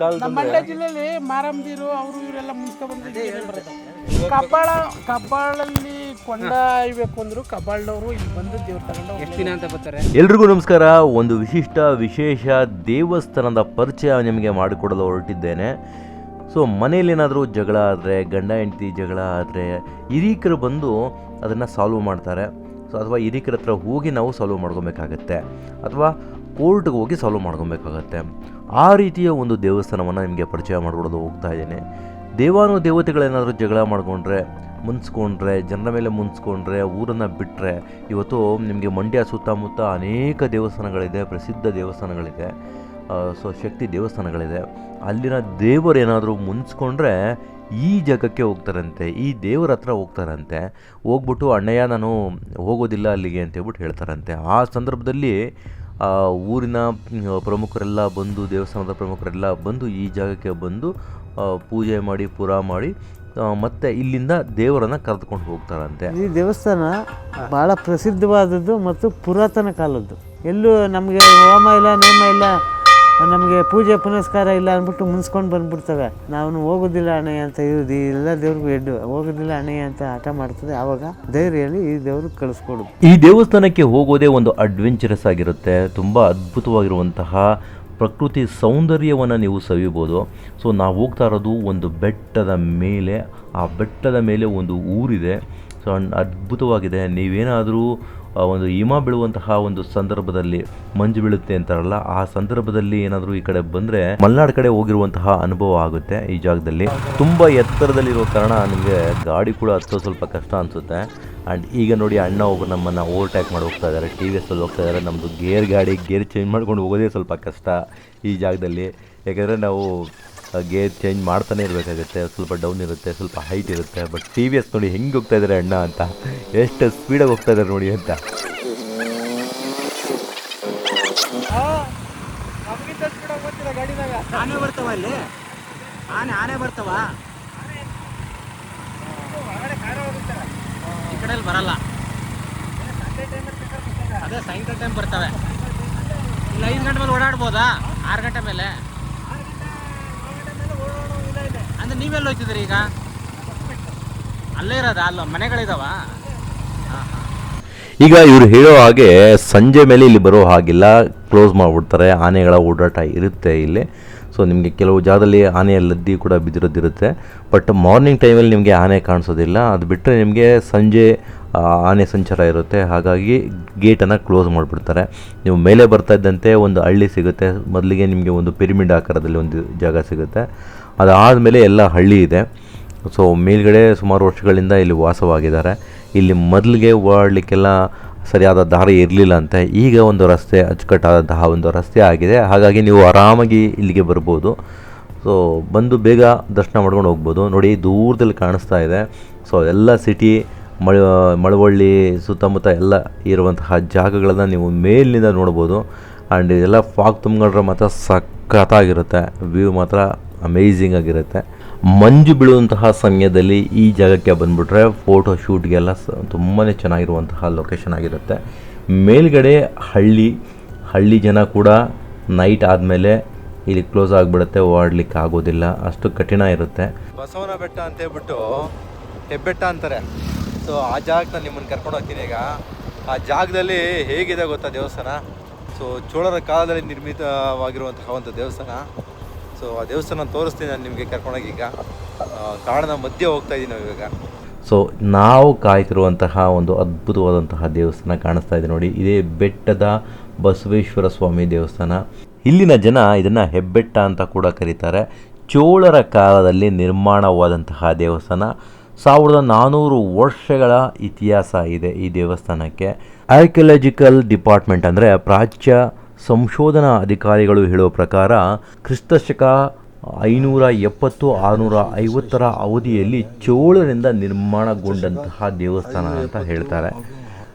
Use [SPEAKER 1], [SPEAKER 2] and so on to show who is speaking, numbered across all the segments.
[SPEAKER 1] ನಮ್ಮ ಮಂಡ್ಯ ಜಿಲ್ಲೆಯಲ್ಲಿ ಮಾರಮ್ಮದಿರು ಅವರು ಇವರೆಲ್ಲ ಮುನ್ಸ್ಕೊಂಡ್ಬಂದು ಕಬ್ಬಾಳ ಕಬ್ಬಾಳಲ್ಲಿ ಕೊಂಡಾಯ್ಬೇಕು ಅಂದ್ರು ಕಬ್ಬಾಳವರು ಇಲ್ಲಿ ಬಂದು ದೇವ್ರ ತಗೊಂಡು
[SPEAKER 2] ಎಷ್ಟು ದಿನ ಅಂತ ಬರ್ತಾರೆ?
[SPEAKER 3] ಎಲ್ರಿಗೂ ನಮಸ್ಕಾರ. ಒಂದು ವಿಶಿಷ್ಟ ವಿಶೇಷ ದೇವಸ್ಥಾನದ ಪರಿಚಯ ನಿಮಗೆ ಮಾಡಿಕೊಡಲು ಹೊರಟಿದ್ದೇನೆ. ಸೊ ಮನೇಲೇನಾದರೂ ಜಗಳ ಆದರೆ ಗಂಡ ಹೆಂಡತಿ ಜಗಳ ಆದರೆ ಹಿರೀಕರು ಬಂದು ಅದನ್ನು ಸಾಲ್ವ್ ಮಾಡ್ತಾರೆ. ಸೊ ಅಥವಾ ಹಿರೀಕರ ಹತ್ರ ಹೋಗಿ ನಾವು ಸಾಲ್ವ್ ಮಾಡ್ಕೊಬೇಕಾಗತ್ತೆ. ಅಥವಾ ಕೋರ್ಟ್ಗೆ ಹೋಗಿ ಸಾಲ್ವ್ ಮಾಡ್ಕೊಬೇಕಾಗತ್ತೆ. ಆ ರೀತಿಯ ಒಂದು ದೇವಸ್ಥಾನವನ್ನು ನಿಮಗೆ ಪರಿಚಯ ಮಾಡಿಕೊಡೋದು ಹೋಗ್ತಾ ಇದ್ದೇನೆ. ದೇವಾನು ದೇವತೆಗಳೇನಾದರೂ ಜಗಳ ಮಾಡಿಕೊಂಡ್ರೆ, ಮುನ್ಸ್ಕೊಂಡ್ರೆ, ಜನರ ಮೇಲೆ ಮುನ್ಸ್ಕೊಂಡ್ರೆ, ಊರನ್ನು ಬಿಟ್ಟರೆ ಇವತ್ತು ನಿಮಗೆ ಮಂಡ್ಯ ಸುತ್ತಮುತ್ತ ಅನೇಕ ದೇವಸ್ಥಾನಗಳಿದೆ, ಪ್ರಸಿದ್ಧ ದೇವಸ್ಥಾನಗಳಿದೆ. ಸೊ ಶಕ್ತಿ ದೇವಸ್ಥಾನಗಳಿದೆ. ಅಲ್ಲಿನ ದೇವರೇನಾದರೂ ಮುನ್ಸ್ಕೊಂಡ್ರೆ ಈ ಜಾಗಕ್ಕೆ ಹೋಗ್ತಾರಂತೆ, ಈ ದೇವರ ಹತ್ರ ಹೋಗ್ತಾರಂತೆ. ಹೋಗ್ಬಿಟ್ಟು ಅಣ್ಣಯ್ಯ ನಾನು ಹೋಗೋದಿಲ್ಲ ಅಲ್ಲಿಗೆ ಅಂತ ಹೇಳ್ಬಿಟ್ಟು ಹೇಳ್ತಾರಂತೆ. ಆ ಸಂದರ್ಭದಲ್ಲಿ ಆ, ಊರಿನ ಪ್ರಮುಖರೆಲ್ಲ ಬಂದು, ದೇವಸ್ಥಾನದ ಪ್ರಮುಖರೆಲ್ಲ ಬಂದು, ಈ ಜಾಗಕ್ಕೆ ಬಂದು ಪೂಜೆ ಮಾಡಿ, ಪುರ ಮಾಡಿ ಮತ್ತೆ ಇಲ್ಲಿಂದ ದೇವರನ್ನು ಕರೆದುಕೊಂಡು ಹೋಗ್ತಾರಂತೆ.
[SPEAKER 4] ಈ ದೇವಸ್ಥಾನ ಭಾಳ ಪ್ರಸಿದ್ಧವಾದದ್ದು ಮತ್ತು ಪುರಾತನ ಕಾಲದ್ದು. ಎಲ್ಲೂ ನಮಗೆ ಹೋಮ ಇಲ್ಲ, ನೇಮ ಇಲ್ಲ ನಮಗೆ ಪೂಜೆ ಪುನಸ್ಕಾರ ಇಲ್ಲ ಅಂದ್ಬಿಟ್ಟು ಮುನ್ಸ್ಕೊಂಡು ಬಂದ್ಬಿಡ್ತವೆ. ನಾವು ಹೋಗೋದಿಲ್ಲ ಅಣ್ಣಯ್ಯ ಅಂತ ಇರೋದು ಎಲ್ಲ ದೇವ್ರಿಗೂ ಎಡ್ಡು. ಹೋಗೋದಿಲ್ಲ ಅಣ್ಣಯ್ಯ ಅಂತ ಹಠ ಮಾಡ್ತದೆ. ಆವಾಗ ಧೈರ್ಯದಲ್ಲಿ ಈ ದೇವ್ರಿಗೆ ಕಳಿಸ್ಕೊಡು
[SPEAKER 3] ಈ ದೇವಸ್ಥಾನಕ್ಕೆ ಹೋಗೋದೇ ಒಂದು ಅಡ್ವೆಂಚರಸ್ ಆಗಿರುತ್ತೆ. ತುಂಬ ಅದ್ಭುತವಾಗಿರುವಂತಹ ಪ್ರಕೃತಿ ಸೌಂದರ್ಯವನ್ನು ನೀವು ಸವಿಬೋದು. ಸೊ ನಾವು ಹೋಗ್ತಾ ಇರೋದು ಒಂದು ಬೆಟ್ಟದ ಮೇಲೆ. ಆ ಬೆಟ್ಟದ ಮೇಲೆ ಒಂದು ಊರಿದೆ. ಸೊ ಅದ್ಭುತವಾಗಿದೆ. ನೀವೇನಾದರೂ ಒಂದು ಹಿಮ ಬೀಳುವಂತಹ ಒಂದು ಸಂದರ್ಭದಲ್ಲಿ ಮಂಜು ಬೀಳುತ್ತೆ ಅಂತಾರಲ್ಲ, ಆ ಸಂದರ್ಭದಲ್ಲಿ ಏನಾದರೂ ಈ ಕಡೆ ಬಂದರೆ ಮಲೆನಾಡು ಕಡೆ ಹೋಗಿರುವಂತಹ ಅನುಭವ ಆಗುತ್ತೆ ಈ ಜಾಗದಲ್ಲಿ. ತುಂಬ ಎತ್ತರದಲ್ಲಿರೋ ಕಾರಣ ನಿಮಗೆ ಗಾಡಿ ಕೂಡ ಹತ್ತೋ ಸ್ವಲ್ಪ ಕಷ್ಟ ಅನಿಸುತ್ತೆ. ಆ್ಯಂಡ್ ಈಗ ನೋಡಿ ಅಣ್ಣ ಒಬ್ಬರು ನಮ್ಮನ್ನು ಓವರ್ಟ್ಯಾಕ್ ಮಾಡಿ ಹೋಗ್ತಾ ಇದ್ದಾರೆ. ಟಿ ವಿ ಎಸ್ಸಲ್ಲಿ ಹೋಗ್ತಾ ಇದ್ದಾರೆ. ನಮ್ಮದು ಗೇರ್ ಗಾಡಿ, ಗೇರ್ ಚೇಂಜ್ ಮಾಡ್ಕೊಂಡು ಹೋಗೋದೇ ಸ್ವಲ್ಪ ಕಷ್ಟ ಈ ಜಾಗದಲ್ಲಿ. ಯಾಕೆಂದರೆ ನಾವು ಗೇರ್ ಚೇಂಜ್ ಮಾಡ್ತಾನೆ ಇರಬೇಕಾಗುತ್ತೆ. ಸ್ವಲ್ಪ ಡೌನ್ ಇರುತ್ತೆ ಸ್ವಲ್ಪ ಹೈಟ್ ಇರುತ್ತೆ. ಬಟ್ ಟಿ ವಿ ಎಸ್ ನೋಡಿ ಹೆಂಗೆ ಹೋಗ್ತಾ ಇದ್ದಾರೆ ಅಣ್ಣ ಅಂತ. ಎಷ್ಟು ಸ್ಪೀಡಾಗಿ ಹೋಗ್ತಾ ಇದ್ದಾರೆ ನೋಡಿ ಅಂತ.
[SPEAKER 2] ಆನೆ ಬರ್ತಾವ ಅಲ್ಲಿ? ಆನೆ ಆನೆ ಬರ್ತಾವ? ಈ ಬರಲ್ಲ. ಅದೇ ಸಾಯಂಕಾಲ ಟೈಮ್ ಬರ್ತವೆ. ಇಲ್ಲ ಐದು ಗಂಟೆ ಮೇಲೆ ಓಡಾಡ್ಬೋದಾ? ಆರು ಗಂಟೆ ಮೇಲೆ? ಅಂದ್ರೆ ನೀವೆಲ್ಲ ಈಗ? ಅಲ್ಲೇ ಇರೋದಾ? ಅಲ್ಲ, ಮನೆಗಳಿದಾವ?
[SPEAKER 3] ಈಗ ಇವರು ಹೇಳೋ ಹಾಗೆ ಸಂಜೆ ಮೇಲೆ ಇಲ್ಲಿ ಬರೋ ಹಾಗಿಲ್ಲ. ಕ್ಲೋಸ್ ಮಾಡಿಬಿಡ್ತಾರೆ. ಆನೆಗಳ ಓಡಾಟ ಇರುತ್ತೆ ಇಲ್ಲಿ. ಸೊ ನಿಮಗೆ ಕೆಲವು ಜಾಗದಲ್ಲಿ ಆನೆಯ ಲದ್ದಿ ಕೂಡ ಬಿದ್ದಿರೋದಿರುತ್ತೆ. ಬಟ್ ಮಾರ್ನಿಂಗ್ ಟೈಮಲ್ಲಿ ನಿಮಗೆ ಆನೆ ಕಾಣಿಸೋದಿಲ್ಲ. ಅದು ಬಿಟ್ಟರೆ ನಿಮಗೆ ಸಂಜೆ ಆನೆ ಸಂಚಾರ ಇರುತ್ತೆ. ಹಾಗಾಗಿ ಗೇಟನ್ನು ಕ್ಲೋಸ್ ಮಾಡಿಬಿಡ್ತಾರೆ. ನೀವು ಮೇಲೆ ಬರ್ತಾ ಇದ್ದಂತೆ ಒಂದು ಹಳ್ಳಿ ಸಿಗುತ್ತೆ. ಮೊದಲಿಗೆ ನಿಮಗೆ ಒಂದು ಪಿರಮಿಡ್ ಆಕಾರದಲ್ಲಿ ಒಂದು ಜಾಗ ಸಿಗುತ್ತೆ. ಅದಾದಮೇಲೆ ಎಲ್ಲ ಹಳ್ಳಿ ಇದೆ. ಸೊ ಮೇಲ್ಗಡೆ ಸುಮಾರು ವರ್ಷಗಳಿಂದ ಇಲ್ಲಿ ವಾಸವಾಗಿದ್ದಾರೆ. ಇಲ್ಲಿ ಮೊದಲಿಗೆ ಓಡಾಡಲಿಕ್ಕೆಲ್ಲ ಸರಿಯಾದ ದಾರಿ ಇರಲಿಲ್ಲ ಅಂತೆ. ಈಗ ಒಂದು ರಸ್ತೆ, ಅಚ್ಚುಕಟ್ಟಾದಂತಹ ಒಂದು ರಸ್ತೆ ಆಗಿದೆ. ಹಾಗಾಗಿ ನೀವು ಆರಾಮಾಗಿ ಇಲ್ಲಿಗೆ ಬರ್ಬೋದು. ಸೊ ಬಂದು ಬೇಗ ದರ್ಶನ ಮಾಡ್ಕೊಂಡು ಹೋಗ್ಬೋದು. ನೋಡಿ, ದೂರದಲ್ಲಿ ಕಾಣಿಸ್ತಾ ಇದೆ. ಸೊ ಎಲ್ಲ ಸಿಟಿ ಮಳ, ಮಳವಳ್ಳಿ, ಸುತ್ತಮುತ್ತ ಎಲ್ಲ ಇರುವಂತಹ ಜಾಗಗಳನ್ನು ನೀವು ಮೇಲಿನಿಂದ ನೋಡ್ಬೋದು. ಆ್ಯಂಡ್ ಇದೆಲ್ಲ ಫಾಗ್ ತುಂಬ್ಕೊಂಡ್ರೆ ಮಾತ್ರ ಸಖತ್ತಾಗಿರುತ್ತೆ. ವ್ಯೂ ಮಾತ್ರ ಅಮೇಝಿಂಗ್ ಆಗಿರುತ್ತೆ. ಮಂಜು ಬೀಳುವಂತಹ ಸಮಯದಲ್ಲಿ ಈ ಜಾಗಕ್ಕೆ ಬಂದುಬಿಟ್ರೆ ಫೋಟೋ ಶೂಟ್ಗೆಲ್ಲ ತುಂಬಾ ಚೆನ್ನಾಗಿರುವಂತಹ ಲೊಕೇಶನ್ ಆಗಿರುತ್ತೆ. ಮೇಲ್ಗಡೆ ಹಳ್ಳಿ ಹಳ್ಳಿ ಜನ ಕೂಡ ನೈಟ್ ಆದಮೇಲೆ ಇಲ್ಲಿ ಕ್ಲೋಸ್ ಆಗಿಬಿಡುತ್ತೆ ಓಡಲಿಕ್ಕೆ ಆಗೋದಿಲ್ಲ. ಅಷ್ಟು ಕಠಿಣ ಇರುತ್ತೆ.
[SPEAKER 5] ಬಸವನ ಬೆಟ್ಟ ಅಂತ ಹೇಳ್ಬಿಟ್ಟು ಹೆಬ್ಬೆಟ್ಟ ಅಂತಾರೆ. ಸೊ ಆ ಜಾಗಕ್ಕೆ ನಿಮ್ಮನ್ನು ಕರ್ಕೊಂಡು ಹೋಗ್ತೀನಿ ಈಗ. ಆ ಜಾಗದಲ್ಲಿ ಹೇಗಿದೆ ಗೊತ್ತಾ ದೇವಸ್ಥಾನ? ಸೊ ಚೋಳರ ಕಾಲದಲ್ಲಿ ನಿರ್ಮಿತವಾಗಿರುವಂತಹ ಒಂದು ದೇವಸ್ಥಾನ. ಸೊ ಆ ದೇವಸ್ಥಾನ ತೋರಿಸ್ತೀನಿ ನಾನು ನಿಮಗೆ ಕರ್ಕೊಂಡೋಗಿ ಈಗ. ಕಾಡಿನ ಮಧ್ಯೆ ಹೋಗ್ತಾ ಇದ್ದೀನಿ ನಾವು ಇವಾಗ.
[SPEAKER 3] ಸೊ ನಾವು ಕಾಯ್ತಿರುವಂತಹ ಒಂದು ಅದ್ಭುತವಾದಂತಹ ದೇವಸ್ಥಾನ ಕಾಣಿಸ್ತಾ ಇದೆ ನೋಡಿ. ಇದೇ ಬೆಟ್ಟದ ಬಸವೇಶ್ವರ ಸ್ವಾಮಿ ದೇವಸ್ಥಾನ. ಇಲ್ಲಿನ ಜನ ಇದನ್ನು ಹೆಬ್ಬೆಟ್ಟ ಅಂತ ಕೂಡ ಕರೀತಾರೆ. ಚೋಳರ ಕಾಲದಲ್ಲಿ ನಿರ್ಮಾಣವಾದಂತಹ ದೇವಸ್ಥಾನ. ಸಾವಿರದ ನಾನ್ನೂರು ವರ್ಷಗಳ ಇತಿಹಾಸ ಇದೆ ಈ ದೇವಸ್ಥಾನಕ್ಕೆ. ಆರ್ಕಿಯಲಾಜಿಕಲ್ ಡಿಪಾರ್ಟ್ಮೆಂಟ್ ಅಂದರೆ ಪ್ರಾಚ್ಯ ಸಂಶೋಧನಾ ಅಧಿಕಾರಿಗಳು ಹೇಳುವ ಪ್ರಕಾರ, ಕ್ರಿಸ್ತಶಕ ಐನೂರ ಎಪ್ಪತ್ತು, ಆರುನೂರ ಐವತ್ತರ ಅವಧಿಯಲ್ಲಿ ಚೋಳರಿಂದ ನಿರ್ಮಾಣಗೊಂಡಂತಹ ದೇವಸ್ಥಾನ ಅಂತ ಹೇಳ್ತಾರೆ.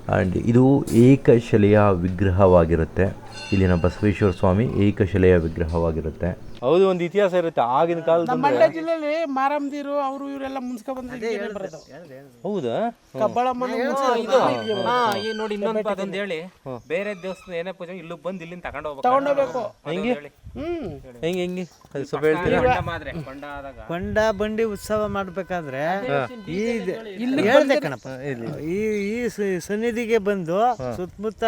[SPEAKER 3] ಆ್ಯಂಡ್ ಇದು ಏಕಶಿಲೆಯ ವಿಗ್ರಹವಾಗಿರುತ್ತೆ. ಇಲ್ಲಿನ ಬಸವೇಶ್ವರ ಸ್ವಾಮಿ ಏಕಶಿಲೆಯ ವಿಗ್ರಹವಾಗಿರುತ್ತೆ.
[SPEAKER 5] ಹೌದು ಒಂದು ಇತಿಹಾಸ ಇರುತ್ತೆ. ಆಗಿನ ಕಾಲದ
[SPEAKER 1] ನಮ್ಮ ಮಂಡ್ಯ ಜಿಲ್ಲೆಯಲ್ಲಿ ಮಾರಮ್ದಿರು ಅವರು ಇವರೆಲ್ಲ ಬರೋದು.
[SPEAKER 5] ಹೌದಾ?
[SPEAKER 1] ಕಬ್ಬಾಳ ಮನೆ
[SPEAKER 2] ಇದು ಹಾ ಈ ನೋಡಿ ಇನ್ನೊಂದು ಅದೊಂದು ಹೇಳಿ. ಬೇರೆ ದೇವಸ್ಥಾನ ಏನೇ ಪೂಜೆ ಇಲ್ಲಿ ಬಂದು ಇಲ್ಲಿಂದ ತಗೊಂಡು ಹೋಗ್ಬೇಕು.
[SPEAKER 1] ತಗೊಂಡೋಗ್ಬೇಕು
[SPEAKER 2] ಹೆಂಗೆ?
[SPEAKER 1] ಹ್ಮ್
[SPEAKER 5] ಹೆಂಗೆ ಹೆಂಗೆ? ಅದು ಸ್ವಲ್ಪ ಹೇಳ್ತೀರಾ?
[SPEAKER 2] ಕೊಂಡ ಮಾದ್ರೆ ಕೊಂಡ ಆದಾಗ.
[SPEAKER 4] ಕೊಂಡ ಬಂಡಿ ಉತ್ಸವ ಮಾಡ್ಬೇಕಾದ್ರೆ ಈ ಹೇಳ್ದೆ ಕಣಪ್ಪ ಈ ಈ ಸ- ಸನ್ನಿಧಿಗೆ ಬಂದು ಸುತ್ತಮುತ್ತ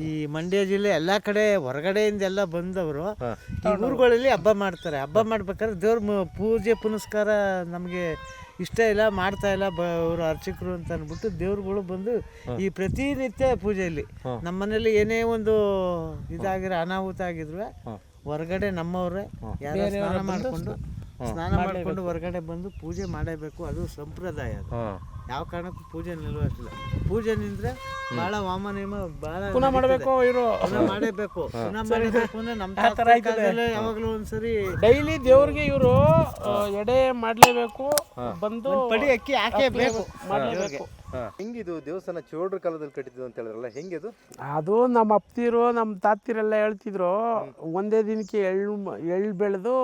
[SPEAKER 4] ಈ ಮಂಡ್ಯ ಜಿಲ್ಲೆ ಎಲ್ಲಾ ಕಡೆ ಹೊರಗಡೆಯಿಂದ ಎಲ್ಲ ಬಂದವರು ಈ ಊರುಗಳಲ್ಲಿ ಹಬ್ಬ ಮಾಡ್ತಾರೆ. ಹಬ್ಬ ಮಾಡ್ಬೇಕಾದ್ರೆ ದೇವ್ರ ಮ- ಪೂಜೆ ಪುನಸ್ಕಾರ ನಮಗೆ ಇಷ್ಟ ಇಲ್ಲ ಮಾಡ್ತಾ ಇಲ್ಲ ಬ ಅವರು ಅರ್ಚಕರು ಅಂತ ಅಂದ್ಬಿಟ್ಟು ದೇವ್ರುಗಳು ಬಂದು ಈ ಪ್ರತಿನಿತ್ಯ ಪೂಜೆಯಲ್ಲಿ ನಮ್ಮ ಮನೇಲಿ ಏನೇ ಒಂದು ಇದಾಗಿರೋ ಅನಾಹುತ ಆಗಿದ್ರು ಹೊರಗಡೆ ನಮ್ಮವ್ರೆ ಯಾರೋ ಸ್ನಾನ ಮಾಡಿಕೊಂಡು ಸ್ನಾನ ಮಾಡಿಕೊಂಡು ಹೊರಗಡೆ ಬಂದು ಪೂಜೆ ಮಾಡಬೇಕು ಅದು ಸಂಪ್ರದಾಯ ಅದು. ಯಾವ ಕಾರಣಕ್ಕೂ ಪೂಜೆ ನಿಲ್ಲುವಾಗಿಲ್ಲ ಪೂಜೆ ನಿಂತ್ರೆ ಬಹಳ ವಾಮ ನಿಯಮ ಬಹಳ
[SPEAKER 1] ಪುನಃ ಮಾಡಬೇಕು ಇವರು
[SPEAKER 4] ಪುನಃ ಮಾಡಬೇಕು. ಪುನಃ ಮಾಡಬೇಕು ಅಂದ್ರೆ ನಮ್ಮ
[SPEAKER 1] ತಾತರ ಥರ ಆಯ್ತದೆ.
[SPEAKER 4] ಯಾವಾಗಲೂ ಒಂದ್ಸರಿ
[SPEAKER 1] ಡೈಲಿ ದೇವ್ರಿಗೆ ಇವರು ಎಡೆ ಮಾಡಲೇಬೇಕು ಬಂದು
[SPEAKER 4] ಪಡಿ ಅಕ್ಕಿ ಹಾಕೇಬೇಕು.
[SPEAKER 1] ಮಾಡ್ಲೇಬೇಕು.
[SPEAKER 5] ಹೆಂಗಿದು ದೇವಸ್ಥಾನ ಚೋಡ್ರ ಕಾಲದಲ್ಲಿ ಕಟ್ಟಿದ್ದು ಅಂತ ಹೇಳಿದ್ರಲ್ಲ ಹೆಂಗಿದು?
[SPEAKER 1] ಅದು ನಮ್ಮ ಅಪ್ತಿರು ನಮ್ಮ ತಾತಿರೆಲ್ಲ ಹೇಳ್ತಿದ್ರು ಒಂದೇ ದಿನಕ್ಕೆ ಎಳ್ಳು ಮ- ಎಳ್ಳು ಬೆಳೆದು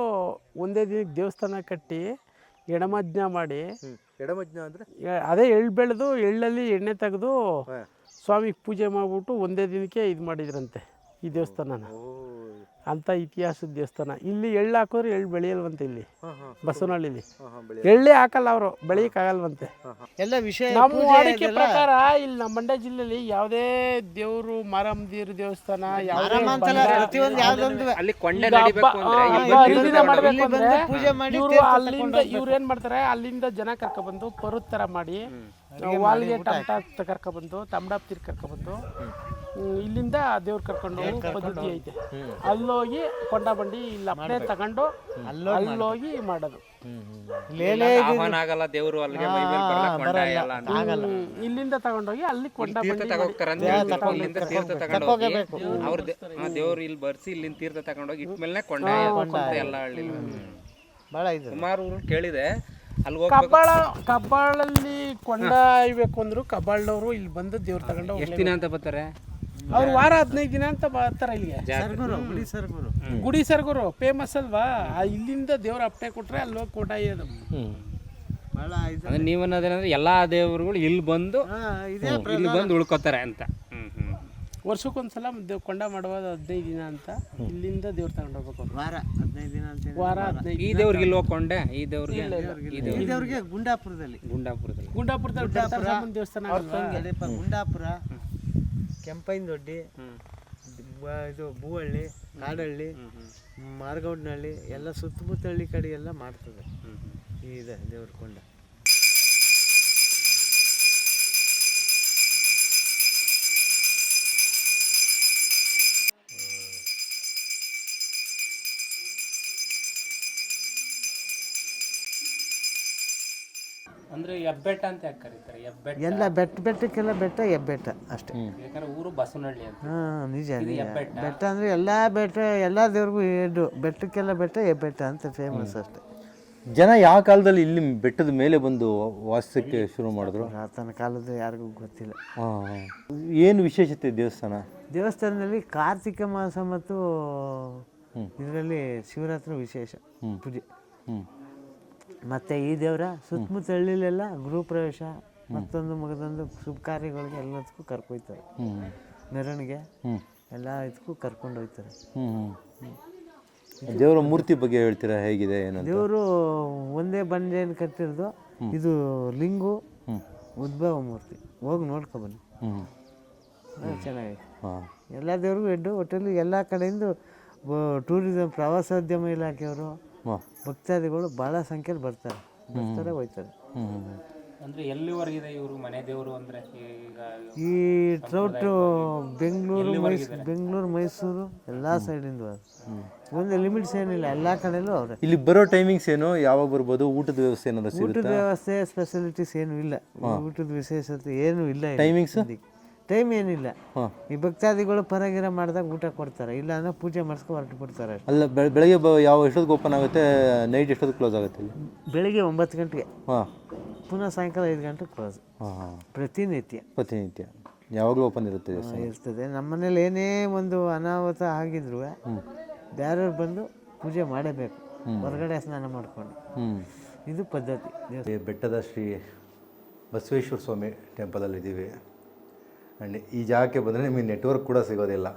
[SPEAKER 1] ಒಂದೇ ದಿನಕ್ಕೆ ದೇವಸ್ಥಾನ ಕಟ್ಟಿ ಎಡಮಜ್ಞ ಮಾಡಿ
[SPEAKER 5] ಎಡಮಜ್ಞ ಅಂದ್ರೆ?
[SPEAKER 1] ಅದೇ ಎಳ್ಳು ಬೆಳೆದು ಎಳ್ಳಲ್ಲಿ ಎಣ್ಣೆ ತೆಗೆದು ಸ್ವಾಮಿಗೆ ಪೂಜೆ ಮಾಡಿಬಿಟ್ಟು ಒಂದೇ ದಿನಕ್ಕೆ ಇದು ಮಾಡಿದ್ರಂತೆ ಈ ದೇವಸ್ಥಾನನ. ಅಂತ ಇತಿಹಾಸದ ದೇವಸ್ಥಾನ. ಇಲ್ಲಿ ಎಳ್ಳು ಹಾಕಿದ್ರೆ ಎಳ್ಳು ಬೆಳೆಯಲ್ವಂತೆ ಇಲ್ಲಿ. ಬಸವನಹಳ್ಳಿಲಿ. ಎಳ್ಳೇ ಹಾಕಲ್ಲ ಅವರು ಬೆಳೆಯಕ್ಕಾಗಲ್ವಂತೆ
[SPEAKER 4] ಎಲ್ಲ ವಿಷಯ
[SPEAKER 1] ನಮ್ಮ
[SPEAKER 4] ಪೂಜೆ
[SPEAKER 1] ವಾಡಿಕೆ ಪ್ರಕಾರ ಇಲ್ಲಿ ನಮ್ಮ ಮಂಡ್ಯ ಜಿಲ್ಲೆಯಲ್ಲಿ ಯಾವುದೇ ದೇವರು ಮಾರಮ್ಮದಿರ ದೇವಸ್ಥಾನ ಅಲ್ಲಿಂದ ಇವ್ರು ಏನ್ ಮಾಡ್ತಾರೆ? ಅಲ್ಲಿಂದ ಜನ ಕರ್ಕೊಬಂದು ಪರುತ್ ಥರ ಮಾಡಿ ವಾಲ್ಗೆ ಟಮಟ ಕರ್ಕೊಬಂದು ತಮಡಾಪ್ತಿರ್ ಕರ್ಕೊಬಂದು ಇಲ್ಲಿಂದ ದೇವ್ರ ಕರ್ಕೊಂಡು ಹೋಗೋ ಪದ್ಧತಿ ಐತೆ. ಅಲ್ಲೋಗಿ ಕೊಂಡ ಬಂಡಿ ಇಲ್ಲಿ ಅಪ್ಪನೆ ತಗೊಂಡು ಅಲ್ಲೋಗಿ ಮಾಡೋದು.
[SPEAKER 2] ಆಹ್ವಾನ ಆಗಲ್ಲ ದೇವರು ಅಲ್ಲಿಗೆ ಮೈ ಮೇಲೆ ಬರಲ್ಲ ಕೊಂಡ ಎಲ್ಲ ಅಂತ.
[SPEAKER 1] ಹ್ಮ್, ಇಲ್ಲಿಂದ ತಗೊಂಡೋಗಿ ಅಲ್ಲಿ ಕೊಂಡ
[SPEAKER 2] ತೀರ್ಥ
[SPEAKER 1] ಬಂಡಿ
[SPEAKER 2] ತಗೋಗ್ತಾರ ಅಂತ. ಇಲ್ಲಿಂದ ತೀರ್ಥ ತಗೊಂಡೋಗಿ. ಅವ್ರ ದೇವ್ರು ಇಲ್ಲಿ ಬರ್ಸಿ ಇಲ್ಲಿಂದ ತೀರ್ಥ ತಗೊಂಡೋಗಿ ಇಟ್ಮೇಲೆ ಮೇಲೆ ಕೊಂಡ ಎಲ್ಲ ಹಳ್ಳಿ
[SPEAKER 4] ಭಾಳ ಇದು.
[SPEAKER 2] ಸುಮಾರು ಊರು ಕೇಳಿದೆ ಅಲ್ಲಿ ಹೋಗ್ಬೇಕು.
[SPEAKER 1] ಕಬ್ಬಾಳ ಕಬ್ಬಾಳಲ್ಲಿ ಕೊಂಡ ಇಬೇಕು ಅಂದ್ರು ಕಬ್ಬಾಳದವರು ಇಲ್ಲಿ ಬಂದು ದೇವ್ರು ತಗೊಂಡು
[SPEAKER 2] ಎಷ್ಟು ದಿನ ಅಂತ ಬರ್ತಾರೆ?
[SPEAKER 1] ಅವ್ರು ವಾರ ಹದಿನೈದು ದಿನ ಅಂತ ಬರ್ತಾರೆ ಇಲ್ಲಿಗೆ.
[SPEAKER 4] ಸರ್ಗುರು ಗುಡಿ ಸರ್ಗುರು.
[SPEAKER 1] ಗುಡಿ ಸರ್ಗುರು ಫೇಮಸ್ ಅಲ್ವಾ? ಆ ಇಲ್ಲಿಂದ ದೇವ್ರ ಅಪ್ಟೆ ಕೊಟ್ರೆ ಅಲ್ಲಿ ಹೋಗಿ ಕೋಟ ಇರೋದು
[SPEAKER 4] ಭಾಳ ಇದು.
[SPEAKER 2] ಅಂದ್ರೆ ನೀವು ಅನ್ನೋದೇನಂದ್ರೆ ಎಲ್ಲಾ ದೇವರುಗಳು ಇಲ್ಲಿ ಬಂದು
[SPEAKER 4] ಹಾ, ಇದೇ
[SPEAKER 2] ಇಲ್ಲಿ ಬಂದು ಉಳ್ಕೋತಾರೆ ಅಂತ. ಹ್ಮ್ ಹ್ಮ್.
[SPEAKER 1] ವರ್ಷಕ್ಕೊಂದ್ಸಲ ದೇವ್ ಕೊಂಡ ಮಾಡುವಾಗ ಹದಿನೈದು ದಿನ ಅಂತ ಇಲ್ಲಿಂದ ದೇವ್ರ ತಗೊಂಡ್ ಹೋಗ್ಬೇಕು ಅವ್ರು.
[SPEAKER 4] ವಾರ ಹದಿನೈದು ದಿನ ಅಂತ
[SPEAKER 1] ವಾರ ಹದಿನೈದು
[SPEAKER 2] ಈ ದೇವ್ರಿಗೆ ಇಲ್ಲಿ ಹೋಗ್ಕೊಂಡೆ? ಈ ದೇವ್ರಿಗೆ? ಈ ದೇವ್ರಿಗೆ?
[SPEAKER 4] ಗುಂಡಾಪುರದಲ್ಲಿ.
[SPEAKER 2] ಗುಂಡಾಪುರದಲ್ಲಿ.
[SPEAKER 1] ಗುಂಡಾಪುರದಲ್ಲಿ ದೇವಸ್ಥಾನ ಅಲ್ವಾ?
[SPEAKER 4] ಅದೇಪ್ಪ ಗುಂಡಾಪುರ ಕೆಂಪೈನದೊಡ್ಡಿ ಬ- ಇದು ಬೂವಳ್ಳಿ ಕಾಡಹಳ್ಳಿ ಮಾರ್ಗೌಡ್ನಹಳ್ಳಿ ಎಲ್ಲ ಸುತ್ತಮುತ್ತ ಹಳ್ಳಿ ಕಡೆ ಎಲ್ಲ ಮಾಡ್ತದೆ. ಇದೆ ದೇವ್ರ ಕೊಂಡ.
[SPEAKER 2] ಅಂದ್ರೆ ಹೆಬ್ಬೆಟ್ಟ ಅಂತ ಯಾಕೆ ಕರೀತಾರೆ? ಹೆಬ್ಬೆಟ್ಟ
[SPEAKER 4] ಎಲ್ಲ ಬೆಟ್ಟ ಬೆಟ್ಟಕ್ಕೆಲ್ಲ ಬೆಟ್ಟ ಹೆಬ್ಬೆಟ್ಟ ಅಷ್ಟೇ.
[SPEAKER 2] ಯಾಕಂದ್ರೆ ಊರು ಬಸವನಹಳ್ಳಿ ಅಂತ.
[SPEAKER 4] ಹಾಂ ನಿಜ ನಿಜ. ಬೆಟ್ಟ ಅಂದರೆ ಎಲ್ಲ ಬೆಟ್ಟ ಎಲ್ಲ ದೇವ್ರಿಗೂ ಎಡ್ಡು. ಬೆಟ್ಟಕ್ಕೆಲ್ಲ ಬೆಟ್ಟ ಹೆಬ್ಬೆಟ್ಟ ಅಂತ ಫೇಮಸ್ ಅಷ್ಟೇ.
[SPEAKER 5] ಜನ ಯಾವ ಕಾಲದಲ್ಲಿ ಇಲ್ಲಿ ಬೆಟ್ಟದ ಮೇಲೆ ಬಂದು ವಾಸಕ್ಕೆ ಶುರು ಮಾಡಿದ್ರು?
[SPEAKER 4] ಆತನ ಕಾಲದ ಯಾರಿಗೂ ಗೊತ್ತಿಲ್ಲ.
[SPEAKER 5] ಏನು ವಿಶೇಷತೆ ದೇವಸ್ಥಾನ?
[SPEAKER 4] ದೇವಸ್ಥಾನದಲ್ಲಿ ಕಾರ್ತಿಕ ಮಾಸ ಮತ್ತು ಇದರಲ್ಲಿ ಶಿವರಾತ್ರಿ ವಿಶೇಷ ಪೂಜೆ.
[SPEAKER 5] ಹ್ಞೂ
[SPEAKER 4] ಮತ್ತು ಈ ದೇವರ ಸುತ್ತಮುತ್ತ ಹಳ್ಳಿಲೆಲ್ಲ ಗೃಹ ಪ್ರವೇಶ ಮತ್ತೊಂದು ಮಗದೊಂದು ಶುಭ ಕಾರ್ಯಗಳಿಗೆ ಎಲ್ಲದಕ್ಕೂ ಕರ್ಕೊಯ್ತಾರೆ. ಮೆರವಣಿಗೆ ಎಲ್ಲ ಇದಕ್ಕೂ ಕರ್ಕೊಂಡು ಹೋಗ್ತಾರೆ
[SPEAKER 5] ದೇವರ ಮೂರ್ತಿ ಬಗ್ಗೆ ಹೇಳ್ತೀರಾ ಹೇಗಿದೆ
[SPEAKER 4] ದೇವರು ಒಂದೇ ಬಂಡೆಯನ್ನು ಕಟ್ಟಿರೋದು ಇದು ಲಿಂಗು ಉದ್ಭವ ಮೂರ್ತಿ. ಹೋಗಿ ನೋಡ್ಕೊಬನ್ನಿ
[SPEAKER 5] ಹ್ಞೂ
[SPEAKER 4] ಚೆನ್ನಾಗಿದೆ ಎಲ್ಲ ದೇವ್ರಿಗೂ ಎಡ್ಡು ಒಟ್ಟಲ್ಲಿ ಎಲ್ಲ ಕಡೆಯಿಂದ ಟೂರಿಸಂ ಪ್ರವಾಸೋದ್ಯಮ ಇಲಾಖೆಯವರು ಭಕ್ತಾದಿಗಳು ಭಾಳ ಸಂಖ್ಯೆಯಲ್ಲಿ ಬರ್ತಾರೆ. ಬರ್ತಾರೆ ಹೋಯ್ತಾರೆ.
[SPEAKER 2] ಅಂದರೆ ಎಲ್ಲಿವರೆಗಿದೆ ಇವರು ಮನೆ ದೇವರು ಅಂದ್ರೆ ಈಗ
[SPEAKER 4] ಈ ಟ್ರೌಟ್ ಬೆಂಗಳೂರು ಮೈಸೂರು ಬೆಂಗಳೂರು ಮೈಸೂರು ಎಲ್ಲ ಸೈಡಿಂದ ಒಂದು ಲಿಮಿಟ್ಸ್ ಏನಿಲ್ಲ ಎಲ್ಲ ಕಡೆಯಲ್ಲೂ ಅವ್ರೆ.
[SPEAKER 5] ಇಲ್ಲಿ ಬರೋ ಟೈಮಿಂಗ್ಸ್ ಏನು? ಯಾವಾಗ ಬರ್ಬೋದು? ಊಟದ ವ್ಯವಸ್ಥೆ ಏನಾದ್ರು
[SPEAKER 4] ಊಟದ
[SPEAKER 5] ಸಿಗುತ್ತಾ
[SPEAKER 4] ವ್ಯವಸ್ಥೆ ಸ್ಪೆಷಾಲಿಟೀಸ್ ಏನೂ ಇಲ್ಲ. ಊಟದ ವಿಶೇಷತೆ ಏನೂ ಇಲ್ಲ
[SPEAKER 5] Timings?
[SPEAKER 4] ಟೈಮ್ ಏನಿಲ್ಲ. ಈ ಭಕ್ತಾದಿಗಳು ಪರಗಿರ ಮಾಡಿದಾಗ ಊಟ ಕೊಡ್ತಾರೆ ಇಲ್ಲ ಅಂದ್ರೆ ಪೂಜೆ ಮಾಡಿಸ್ಕೊ ಹೊರಟು ಬಿಡ್ತಾರೆ ಅಷ್ಟೇ.
[SPEAKER 5] ಅಲ್ಲ ಬೆಳ- ಬೆಳಗ್ಗೆ ಬ ಯಾವ ಎಷ್ಟೊತ್ತಿಗೆ ಓಪನ್ ಆಗುತ್ತೆ? ನೈಟ್ ಎಷ್ಟೊತ್ತಿಗೆ ಕ್ಲೋಸ್ ಆಗುತ್ತೆ ಇಲ್ಲಿ
[SPEAKER 4] ಬೆಳಿಗ್ಗೆ ಒಂಬತ್ತು ಗಂಟೆಗೆ.
[SPEAKER 5] ಹಾಂ.
[SPEAKER 4] ಪುನಃ ಸಾಯಂಕಾಲ ಐದು ಗಂಟೆ ಕ್ಲೋಸ್
[SPEAKER 5] ಹಾಂ ಹಾಂ.
[SPEAKER 4] ಪ್ರತಿನಿತ್ಯ.
[SPEAKER 5] ಪ್ರತಿನಿತ್ಯ. ಯಾವಾಗಲೂ ಓಪನ್ ಇರುತ್ತೆ ದೇವಸ್ಥಾನ?
[SPEAKER 4] ಇರ್ತದೆ. ನಮ್ಮ ಮನೇಲಿ ಏನೇ ಒಂದು ಅನಾಹುತ ಆಗಿದ್ರು ಬೇರೆಯವ್ರು ಬಂದು ಪೂಜೆ ಮಾಡಬೇಕು. ಹೊರಗಡೆ ಸ್ನಾನ ಮಾಡ್ಕೊಂಡು.
[SPEAKER 5] ಹ್ಞೂ
[SPEAKER 4] ಇದು ಪದ್ಧತಿ.
[SPEAKER 5] ಈ ಬೆಟ್ಟದ ಶ್ರೀ ಬಸವೇಶ್ವರ ಸ್ವಾಮಿ ಟೆಂಪಲಲ್ಲಿ ಇದ್ದೀವಿ ಆ್ಯಂಡ್ ಈ ಜಾಗಕ್ಕೆ ಬಂದರೆ ನಿಮಗೆ ನೆಟ್ವರ್ಕ್ ಕೂಡ ಸಿಗೋದಿಲ್ಲ.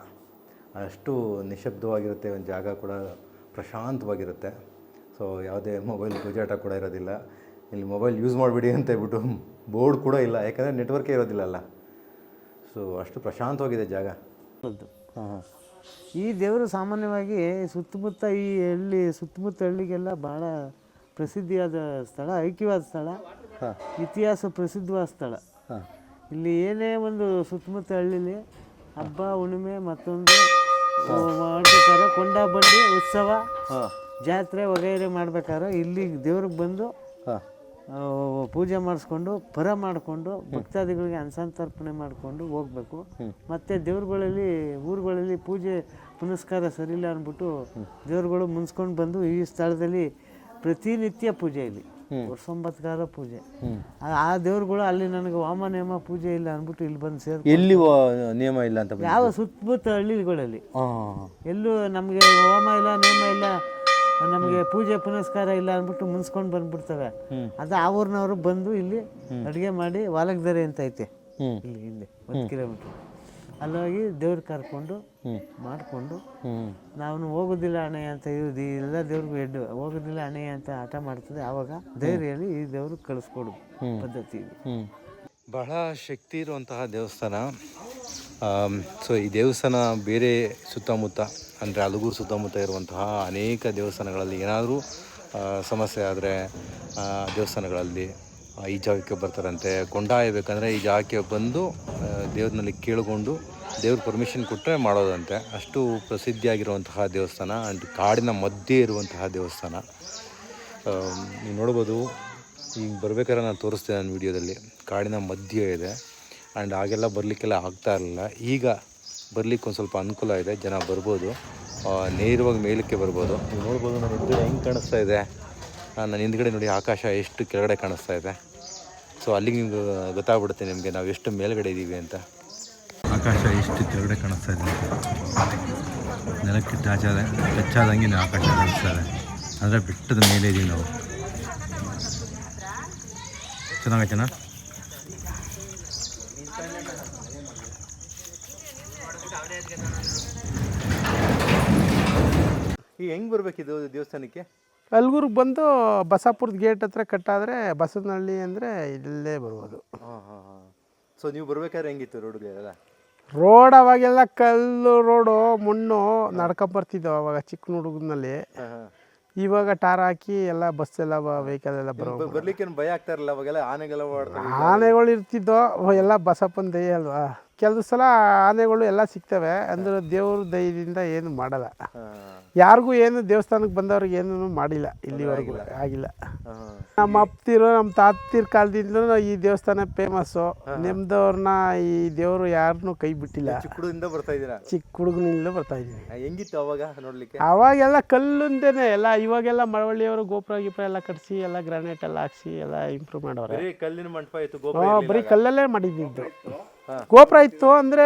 [SPEAKER 5] ಅಷ್ಟು ನಿಶಬ್ದವಾಗಿರುತ್ತೆ ಒಂದು ಜಾಗ ಕೂಡ ಪ್ರಶಾಂತವಾಗಿರುತ್ತೆ. ಸೊ ಯಾವುದೇ ಮೊಬೈಲ್ ಗುಜಾಟ ಕೂಡ ಇರೋದಿಲ್ಲ. ಇಲ್ಲಿ ಮೊಬೈಲ್ ಯೂಸ್ ಮಾಡಿಬಿಡಿ ಅಂತ ಹೇಳ್ಬಿಟ್ಟು ಬೋರ್ಡ್ ಕೂಡ ಇಲ್ಲ ಯಾಕಂದರೆ ನೆಟ್ವರ್ಕೇ ಇರೋದಿಲ್ಲ ಅಲ್ಲ. ಸೊ ಅಷ್ಟು ಪ್ರಶಾಂತವಾಗಿದೆ ಜಾಗ.
[SPEAKER 4] ಈ ದೇವರು ಸಾಮಾನ್ಯವಾಗಿ ಸುತ್ತಮುತ್ತ ಈ ಹಳ್ಳಿ ಸುತ್ತಮುತ್ತ ಹಳ್ಳಿಗೆಲ್ಲ ಭಾಳ ಪ್ರಸಿದ್ಧಿಯಾದ ಸ್ಥಳ ಐಕ್ಯವಾದ ಸ್ಥಳ. ಇತಿಹಾಸ ಪ್ರಸಿದ್ಧವಾದ ಸ್ಥಳ. ಇಲ್ಲಿ ಏನೇ ಒಂದು ಸುತ್ತಮುತ್ತ ಹಳ್ಳಿಲಿ ಹಬ್ಬ ಹುಣ್ಣಿಮೆ ಮತ್ತೊಂದು ಮಾಡ್ಬೇಕಾದ್ರೆ ಕೊಂಡ ಬಂಡಿ ಉತ್ಸವ ಜಾತ್ರೆ ವಗೈರೆ ಮಾಡ್ಬೇಕಾದ್ರೆ ಇಲ್ಲಿ ದೇವ್ರಿಗೆ ಬಂದು ಪೂಜೆ ಮಾಡಿಸ್ಕೊಂಡು ಪರ ಮಾಡಿಕೊಂಡು ಭಕ್ತಾದಿಗಳಿಗೆ ಅನ್ಸಂತರ್ಪಣೆ ಮಾಡಿಕೊಂಡು ಹೋಗ್ಬೇಕು. ಮತ್ತೆ ದೇವ್ರುಗಳಲ್ಲಿ ಊರುಗಳಲ್ಲಿ ಪೂಜೆ ಪುನಸ್ಕಾರ ಸರಿಯಿಲ್ಲ ಅಂದ್ಬಿಟ್ಟು ದೇವ್ರುಗಳು ಮುನ್ಸ್ಕೊಂಡು ಬಂದು ಈ ಸ್ಥಳದಲ್ಲಿ ಪ್ರತಿನಿತ್ಯ ಪೂಜೆ ಇಲ್ಲಿ. ವರ್ಷೊಂಬತ್ಕಾರ ಪೂಜೆ. ಆ- ದೇವ್ರುಗಳು ಅಲ್ಲಿ ನನಗೆ ವಾಮ ನಿಯಮ ಪೂಜೆ ಇಲ್ಲ ಅಂದ್ಬಿಟ್ಟು ಇಲ್ಲಿ ಬಂದು ಸೇರ್
[SPEAKER 5] ಎಲ್ಲಿ ನಿಯಮ ಇಲ್ಲ ಅಂತ
[SPEAKER 4] ಯಾವ ಸುತ್ತಮುತ್ತ ಹಳ್ಳಿಗಳಲ್ಲಿ. ಎಲ್ಲೂ ನಮಗೆ ಹೋಮ ಇಲ್ಲ ನೇಮ ಇಲ್ಲ ನಮಗೆ ಪೂಜೆ ಪುನಸ್ಕಾರ ಇಲ್ಲ ಅಂದ್ಬಿಟ್ಟು ಮುನ್ಸ್ಕೊಂಡು ಬಂದ್ಬಿಡ್ತವೆ. ಅದು ಆ ಊರಿನವರು ಬಂದು ಇಲ್ಲಿ ಅಡುಗೆ ಮಾಡಿ ವಾಲಕ್ದರೆ ಅಂತ ಐತೆ. ಇಲ್ಲಿ ಹಿಂದೆ ಒಂದು ಕಿಲೋಮೀಟ್ರ್. ಅಲ್ಲೋಗಿ ದೇವ್ರು ಕರ್ಕೊಂಡು ಮಾಡಿಕೊಂಡು ನಾವು ಹೋಗೋದಿಲ್ಲ ಅಣೆ ಅಂತ ಇರೋದು ಎಲ್ಲ ದೇವ್ರಿಗೂ ಎಡ್ಡು. ಹೋಗೋದಿಲ್ಲ ಅಣೆ ಅಂತ ಆಟ ಮಾಡ್ತದೆ ಆವಾಗ ಧೈರ್ಯಲ್ಲಿ ಈ ದೇವ್ರಿಗೆ ಕಳಿಸ್ಕೊಡು ಪದ್ಧತಿ ಇದು
[SPEAKER 5] ಬಹಳ ಶಕ್ತಿ ಇರುವಂತಹ ದೇವಸ್ಥಾನ. ಸೊ ಈ ದೇವಸ್ಥಾನ ಬೇರೆ ಸುತ್ತಮುತ್ತ ಅಂದರೆ ಅಲಗೂರು ಸುತ್ತಮುತ್ತ ಇರುವಂತಹ ಅನೇಕ ದೇವಸ್ಥಾನಗಳಲ್ಲಿ ಏನಾದರೂ ಸಮಸ್ಯೆ ಆದರೆ ದೇವಸ್ಥಾನಗಳಲ್ಲಿ ಈ ಜಾಗಕ್ಕೆ ಬರ್ತಾರಂತೆ. ಕೊಂಡಾಯಬೇಕಂದ್ರೆ ಈ ಜಾಗಕ್ಕೆ ಬಂದು ದೇವ್ರನಲ್ಲಿ ಕೇಳಿಕೊಂಡು, ದೇವ್ರ ಪರ್ಮಿಷನ್ ಕೊಟ್ಟರೆ ಮಾಡೋದಂತೆ. ಅಷ್ಟು ಪ್ರಸಿದ್ಧಿಯಾಗಿರುವಂತಹ ದೇವಸ್ಥಾನ ಆ್ಯಂಡ್ ಕಾಡಿನ ಮಧ್ಯೆ ಇರುವಂತಹ ದೇವಸ್ಥಾನ. ನೀವು ನೋಡ್ಬೋದು, ಈಗ ಬರಬೇಕಾದ್ರೆ ನಾನು ತೋರಿಸ್ತೇನೆ ನನ್ನ ವಿಡಿಯೋದಲ್ಲಿ. ಕಾಡಿನ ಮಧ್ಯೆ ಇದೆ. ಆ್ಯಂಡ್ ಆಗೆಲ್ಲ ಬರಲಿಕ್ಕೆಲ್ಲ ಆಗ್ತಾ ಇರಲಿಲ್ಲ. ಈಗ ಬರಲಿಕ್ಕೆ ಒಂದು ಸ್ವಲ್ಪ ಅನುಕೂಲ ಇದೆ. ಜನ ಬರ್ಬೋದು. ನೇರವಾಗಿ ಮೇಲಕ್ಕೆ ಬರ್ಬೋದು. ನೀವು ನೋಡ್ಬೋದು ಹಿಂದ್ಗಡೆ ಹೆಂಗೆ ಕಾಣಿಸ್ತಾ ಇದೆ. ಆ, ನನ್ನ ಹಿಂದ್ಗಡೆ ನೋಡಿ ಆಕಾಶ ಎಷ್ಟು ಕೆಳಗಡೆ ಕಾಣಿಸ್ತಾ ಇದೆ. ಸೊ ಅಲ್ಲಿಗೆ ನಿಮ್ಗೆ ಗೊತ್ತಾಗ್ಬಿಡುತ್ತೆ ನಿಮಗೆ ನಾವು ಎಷ್ಟು ಮೇಲ್ಗಡೆ ಇದ್ದೀವಿ ಅಂತ. ಆಕಾಶ ಎಷ್ಟು ಕೆಳಗಡೆ ಕಾಣಿಸ್ತಾ ಇದೆ ನೆಲಕ್ಕೆ ಟಚ್ ಆದ ಟಚ್ ಆದಂಗೆ ಆಕಾಶ ಕಾಣಿಸ್ತಾ ಇದೆ. ಅಂದರೆ ಬೆಟ್ಟದ ಮೇಲೆ ಇದ್ದೀವಿ ನಾವು. ಚೆನ್ನಾಗೈತೆನಾ? ಈಗ ಹೆಂಗೆ ಬರ್ಬೇಕಿದು ದೇವಸ್ಥಾನಕ್ಕೆ?
[SPEAKER 1] ಅಲ್ಗೂರಿಗೆ ಬಂದು ಬಸಾಪುರದ ಗೇಟ್ ಹತ್ರ ಕಟ್ಟಾದರೆ ಬಸವನಹಳ್ಳಿ ಅಂದರೆ ಇಲ್ಲೇ ಬರ್ಬೋದು
[SPEAKER 5] ಹಾಂ ಹಾಂ ಹಾಂ. ಸೊ ನೀವು ಬರ್ಬೇಕಾದ್ರೆ ಹೆಂಗಿತ್ತು ರೋಡ್ಗಳೆಲ್ಲ
[SPEAKER 1] ರೋಡ್ ಅವಾಗೆಲ್ಲ ಕಲ್ಲು ರೋಡು ಮಣ್ಣು ನಡ್ಕೊಂಬರ್ತಿದ್ದೋ ಅವಾಗ ಚಿಕ್ಕ ಹುಡುಗನಲ್ಲಿ ಇವಾಗ ಟಾರ್ ಹಾಕಿ ಎಲ್ಲ ಬಸ್ ಎಲ್ಲ ವೆಹಿಕಲ್ ಎಲ್ಲ ಬರೋ
[SPEAKER 5] ಬರ್ಲಿಕ್ಕೆ ಭಯ ಆಗ್ತಾ ಇರಲಿಲ್ಲ ಅವಾಗೆಲ್ಲ? ಆನೆಗೆಲ್ಲ ಓಡ್ತಾರೆ
[SPEAKER 1] ಆನೆಗಳು ಇರ್ತಿದ್ದೋ ಅವು ಎಲ್ಲ ಬಸಪ್ಪನ ದಯ ಅಲ್ವಾ? ಕೆಲವು ಸಲ ಆನೆಗಳು ಎಲ್ಲ ಸಿಗ್ತವೆ ಅಂದ್ರೆ ದೇವ್ರ ದಯದಿಂದ ಏನು ಮಾಡಲ್ಲ. ಯಾರಿಗೂ ಏನು ದೇವಸ್ಥಾನಕ್ಕೆ ಬಂದವ್ರಿಗೆ ಏನೂ ಮಾಡಿಲ್ಲ ಇಲ್ಲಿವರೆಗೂ ಆಗಿಲ್ಲ. ನಮ್ಮ ಅಪ್ತಿರು ನಮ್ಮ ತಾತಿರ್ ಕಾಲದಿಂದ ಈ ದೇವಸ್ಥಾನ ಫೇಮಸ್ಸು ನೆಮ್ಮದವ್ರನ್ನ ಈ ದೇವರು ಯಾರನ್ನೂ ಕೈ ಬಿಟ್ಟಿಲ್ಲ.
[SPEAKER 5] ಚಿಕ್ಕ ಹುಡುಗಿಂದ ಬರ್ತಾ ಇದ್ದೀರಾ?
[SPEAKER 1] ಚಿಕ್ಕ ಹುಡುಗನಿಂದ ಬರ್ತಾ ಇದ್ದೀನಿ.
[SPEAKER 5] ಹೆಂಗಿತ್ತು ಅವಾಗ ನೋಡ್ಲಿಕ್ಕೆ?
[SPEAKER 1] ಅವಾಗೆಲ್ಲ ಕಲ್ಲುಂದೇನೆ ಎಲ್ಲ ಇವಾಗೆಲ್ಲ ಮಳವಳ್ಳಿಯವರು ಗೋಪುರ ಗೀಪುರ ಎಲ್ಲ ಕಟ್ಸಿ ಎಲ್ಲ ಗ್ರಾನೈಟ್ ಎಲ್ಲ ಹಾಕ್ಸಿ ಎಲ್ಲ ಇಂಪ್ರೂವ್ ಮಾಡವ್ರೆ.
[SPEAKER 5] ಬರೀ ಕಲ್ಲಿನ ಮಂಟಪ ಇತ್ತು
[SPEAKER 1] ಹಾ, ಬರೀ ಕಲ್ಲಲ್ಲೇ ಮಾಡಿದ್ದು ಗೋಪುರ ಇತ್ತು ಅಂದ್ರೆ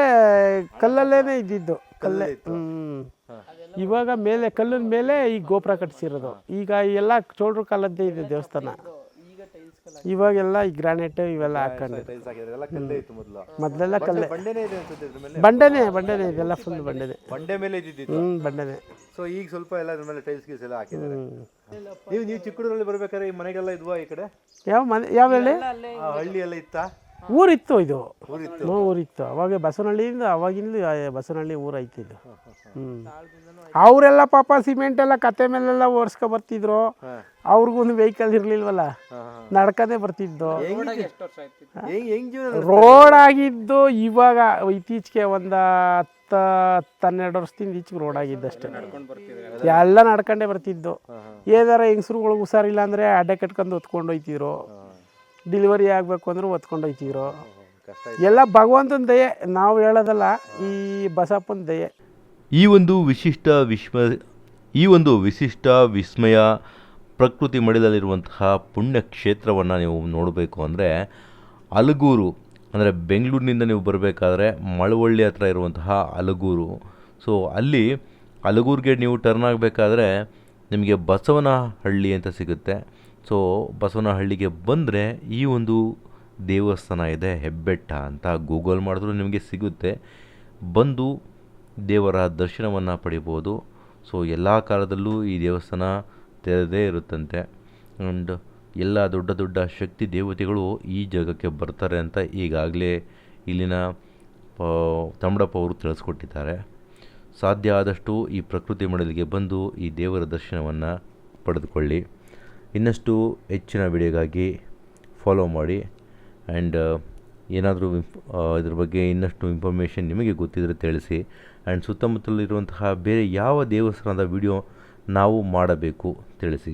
[SPEAKER 1] ಕಲ್ಲಲ್ಲೇನೆ ಇದ್ದಿದ್ದು. ಕಲ್ಲೇ ಹ್ಞೂ ಇವಾಗ ಮೇಲೆ ಕಲ್ಲಿನ ಮೇಲೆ ಈ ಗೋಪುರ ಕಟ್ಸಿರೋದು. ಈಗ ಎಲ್ಲ ಚೋಳರು ಕಾಲದ್ದೇ ಇದೆ ದೇವಸ್ಥಾನ. ಇವಾಗೆಲ್ಲ ಈ ಗ್ರಾನೈಟ್ ಇವೆಲ್ಲ ಹಾಕೊಂಡು.
[SPEAKER 5] ಟೈಲ್ಸ್ ಹಾಕಿದ್ರೆ ಎಲ್ಲ ಕಲ್ಲೇ ಇತ್ತು ಮೊದಲು.
[SPEAKER 1] ಮೊದಲೆಲ್ಲ ಕಲ್ಲೆ.
[SPEAKER 5] ಬಂಡೆನೇ ಇದೆ ಅನ್ಸುತ್ತೆ ಇದ್ರ ಮೇಲೆ?
[SPEAKER 1] ಬಂಡೆನೇ ಬಂಡೆನೇ ಇದೆಲ್ಲ ಫುಲ್ ಬಂಡೆನೆ.
[SPEAKER 5] ಬಂಡೆ ಮೇಲೆ ಇದ್ದಿದ್ದು.
[SPEAKER 1] ಹ್ಮ್ ಬಂಡೆನೇ.
[SPEAKER 5] ಸೊ ಈಗ ಸ್ವಲ್ಪ ಎಲ್ಲ ಅದ್ರ ಮೇಲೆ ಟೈಲ್ಸ್ ಗೀಲ್ಸ್ ಎಲ್ಲ ಹಾಕಿದ್ದಾರೆ. ನೀವು ನೀವು ಚಿಕ್ಕ ಹುಡುಗರಲ್ಲಿ ಬರ್ಬೇಕಾದ್ರೆ ಈ ಮನೆಗೆಲ್ಲ ಇದ್ವಾ ಈ ಕಡೆ?
[SPEAKER 1] ಯಾವ ಮನೆ ಯಾವ ಹೇಳಿ
[SPEAKER 5] ಹಳ್ಳಿ? ಎಲ್ಲ ಇತ್ತಾ?
[SPEAKER 1] ಊರಿತ್ತು ಇದು.
[SPEAKER 5] ಊರಿತ್ತು.
[SPEAKER 1] ಊರಿತ್ತು. ಅವಾಗ ಬಸವನಹಳ್ಳಿಯಿಂದ ಅವಾಗಿಂದ ಬಸವನಹಳ್ಳಿ ಊರೈತಿ ಇದು. ಹ್ಞೂ ಅವರೆಲ್ಲ ಪಾಪ ಸಿಮೆಂಟ್ ಎಲ್ಲ ಕತೆ ಮೇಲೆಲ್ಲ ಓಡಿಸ್ಕೊ ಬರ್ತಿದ್ರು. ಅವ್ರಿಗೂ ಒಂದು ವೆಹಿಕಲ್ ಇರಲಿಲ್ವಲ್ಲ? ನಡ್ಕೊಂಡೇ ಬರ್ತಿದ್ದು. ರೋಡ್ ಆಗಿದ್ದು ಇವಾಗ ಇತ್ತೀಚೆಗೆ ಒಂದು ಹತ್ತು ಹತ್ತು ಹನ್ನೆರಡು ವರ್ಷದಿಂದ ಈಚೆಗೆ ರೋಡ್ ಆಗಿದ್ದಷ್ಟೇ ಎಲ್ಲ ನಡ್ಕೊಂಡೇ ಬರ್ತಿದ್ದು. ಏನಾರ ಹೆಂಗಸ್ರುಗಳಿಗೆ ಹುಷಾರಿಲ್ಲ ಅಂದರೆ ಅಡ್ಡೆ ಕಟ್ಕೊಂಡು ಹೊತ್ಕೊಂಡು ಹೋಯ್ತಿದ್ರು. ಡೆಲಿವರಿ ಆಗಬೇಕು ಅಂದ್ರೆ ಹೊತ್ಕೊಂಡು ಹೋಯ್ತಿದ್ರು ಎಲ್ಲ ಭಗವಂತನ ದಯೆ ನಾವು ಹೇಳೋದಲ್ಲ ಈ ಬಸಪ್ಪನ ದಯೆ.
[SPEAKER 3] ಈ ಒಂದು ವಿಶಿಷ್ಟ ವಿಶ್ವ ಈ ಒಂದು ವಿಶಿಷ್ಟ ವಿಸ್ಮಯ ಪ್ರಕೃತಿ ಮಡಿಲಲ್ಲಿರುವಂತಹ ಪುಣ್ಯ ಕ್ಷೇತ್ರವನ್ನು ನೀವು ನೋಡಬೇಕು ಅಂದರೆ ಅಲಗೂರು ಅಂದರೆ ಬೆಂಗಳೂರಿನಿಂದ ನೀವು ಬರಬೇಕಾದ್ರೆ ಮಳವಳ್ಳಿ ಹತ್ರ ಇರುವಂತಹ ಅಲಗೂರು. ಸೊ ಅಲ್ಲಿ ಅಲಗೂರಿಗೆ ನೀವು ಟರ್ನ್ ಆಗಬೇಕಾದ್ರೆ ನಿಮಗೆ ಬಸವನಹಳ್ಳಿ ಅಂತ ಸಿಗುತ್ತೆ. ಸೊ ಬಸವನಹಳ್ಳಿಗೆ ಬಂದರೆ ಈ ಒಂದು ದೇವಸ್ಥಾನ ಇದೆ, ಹೆಬ್ಬೆಟ್ಟ ಅಂತ ಗೂಗಲ್ ಮಾಡಿದ್ರೂ ನಿಮಗೆ ಸಿಗುತ್ತೆ. ಬಂದು ದೇವರ ದರ್ಶನವನ್ನು ಪಡಿಬೋದು. ಸೊ ಎಲ್ಲ ಕಾಲದಲ್ಲೂ ಈ ದೇವಸ್ಥಾನ ತೆರೆದೇ ಇರುತ್ತಂತೆ. ಆ್ಯಂಡ್ ಎಲ್ಲ ದೊಡ್ಡ ದೊಡ್ಡ ಶಕ್ತಿ ದೇವತೆಗಳು ಈ ಜಾಗಕ್ಕೆ ಬರ್ತಾರೆ ಅಂತ ಈಗಾಗಲೇ ಇಲ್ಲಿನ ತಮ್ಮಡಪ್ಪ ಅವರು ತಿಳಿಸ್ಕೊಟ್ಟಿದ್ದಾರೆ. ಸಾಧ್ಯ ಆದಷ್ಟು ಈ ಪ್ರಕೃತಿ ಮಡಲಿಗೆ ಬಂದು ಈ ದೇವರ ದರ್ಶನವನ್ನು ಪಡೆದುಕೊಳ್ಳಿ. ಇನ್ನಷ್ಟು ಹೆಚ್ಚಿನ ವಿಡಿಯೋಗಾಗಿ ಫಾಲೋ ಮಾಡಿ ಆ್ಯಂಡ್ ಏನಾದರೂ ಇದ್ರ ಬಗ್ಗೆ ಇನ್ನಷ್ಟು ಇನ್ಫಾರ್ಮೇಷನ್ ನಿಮಗೆ ಗೊತ್ತಿದ್ದರೆ ತಿಳಿಸಿ ಆ್ಯಂಡ್ ಸುತ್ತಮುತ್ತಲಿರುವಂತಹ ಬೇರೆ ಯಾವ ದೇವಸ್ಥಾನದ ವಿಡಿಯೋ ನಾವು ಮಾಡಬೇಕು ತಿಳಿಸಿ.